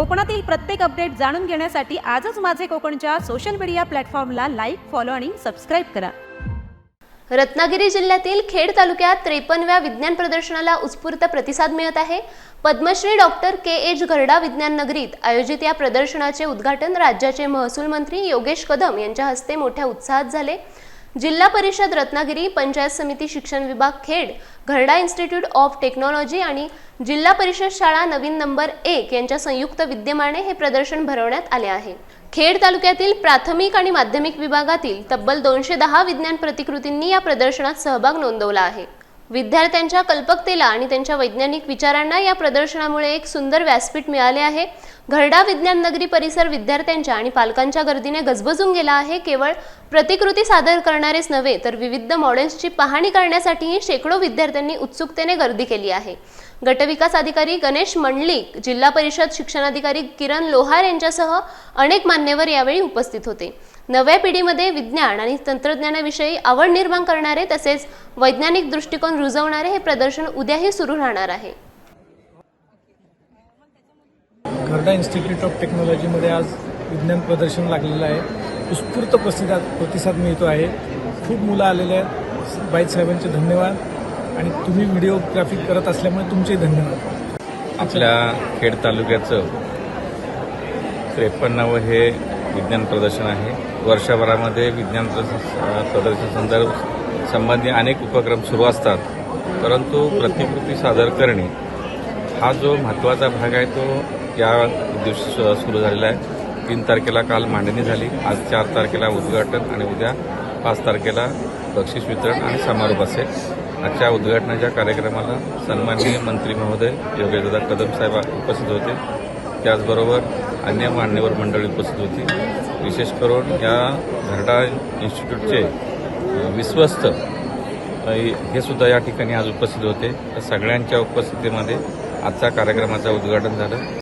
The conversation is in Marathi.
कोकणातील प्रत्येक अपडेट जाणून घेण्यासाठी आजच माझे कोकणच्या सोशल मीडिया प्लॅटफॉर्मला लाईक फॉलो आणि सबस्क्राईब करा. रत्नागिरी जिल्ह्यातील खेड तालुक्यात त्रेपन्नव्या विज्ञान प्रदर्शनाला उत्स्फूर्त प्रतिसाद मिळत आहे. Padmashri doctor K H Gharda विज्ञान नगरीत आयोजित या प्रदर्शनाचे उद्घाटन राज्याचे महसूल मंत्री योगेश कदम यांच्या हस्ते मोठ्या उत्साहात झाले. जिल्हा परिषद रत्नागिरी पंचायत समिती शिक्षण विभाग Khed Gharda institute of technology आणि जिल्हा परिषद शाळा नवीन नंबर एक यांच्या संयुक्त विद्यमाने हे प्रदर्शन भरवण्यात आले आहे. खेड तालुक्यातील प्राथमिक आणि माध्यमिक विभागातील तब्बल दोनशे दहा विज्ञान प्रतिकृतींनी या प्रदर्शनात सहभाग नोंदवला आहे. विद्यार्थ्यांच्या कल्पकतेला आणि त्यांच्या वैज्ञानिक विचारांना या प्रदर्शनामुळे एक सुंदर व्यासपीठ मिळाले आहे. घरडा विज्ञान नगरी परिसर विद्यार्थ्यांच्या आणि पालकांच्या गर्दीने गजबजून गेला आहे. केवळ प्रतिकृती सादर करणारेच नव्हे तर विविध मॉडेल्सची पाहणी करण्यासाठीही शेकडो विद्यार्थ्यांनी उत्सुकतेने गर्दी केली आहे. गटविकास अधिकारी गणेश मंडलिक जिल्हा परिषद शिक्षणाधिकारी किरण लोहार यांच्यासह अनेक मान्यवर यावेळी उपस्थित होते. नव्या पिढीमध्ये विज्ञान आणि तंत्रज्ञानाविषयी आवड निर्माण करणारे तसेच वैज्ञानिक दृष्टिकोन रुजवणारे हे प्रदर्शन उद्याही सुरू राहणार आहे. घरडा इन्स्टिट्यूट ऑफ टेक्नॉलॉजीमध्ये आज विज्ञान प्रदर्शन लागलेलं आहे. उत्स्फूर्त प्रतिसाद प्रतिसाद मिळतो आहे. खूप मुलं आलेले आहेत. बाईत साहेबांचे धन्यवाद. आणि तुम्ही व्हिडिओग्राफी करत असल्यामुळे तुमचे धन्यवाद. आपल्या खेड तालुक्याचं त्रेपन्नावं हे विज्ञान प्रदर्शन आहे. वर्षभरामध्ये विज्ञान प्रदर्शन संदर्भ संबंधी अनेक उपक्रम सुरू असतात. परंतु प्रतिकृती सादर करणे हा जो महत्त्वाचा भाग आहे तो या दिवशी सु- सुरू झालेला आहे. तीन तारखेला काल मांडणी झाली. आज चार तारखेला उद्घाटन आणि उद्या पाच तारखेला बक्षीस वितरण आणि समारोप असेल. आजच्या उद्घाटनाच्या कार्यक्रमाला सन्माननीय मंत्री महोदय योगेशदादा कदम साहेब उपस्थित होते. त्याचबरोबर अन्य मान्यवर मंडळी उपस्थित होती. विशेष करून या घरडा इन्स्टिट्यूटचे विश्वस्त हे सुद्धा या ठिकाणी आज उपस्थित होते. तर सगळ्यांच्या उपस्थितीमध्ये आजच्या कार्यक्रमाचं उद्घाटन झालं.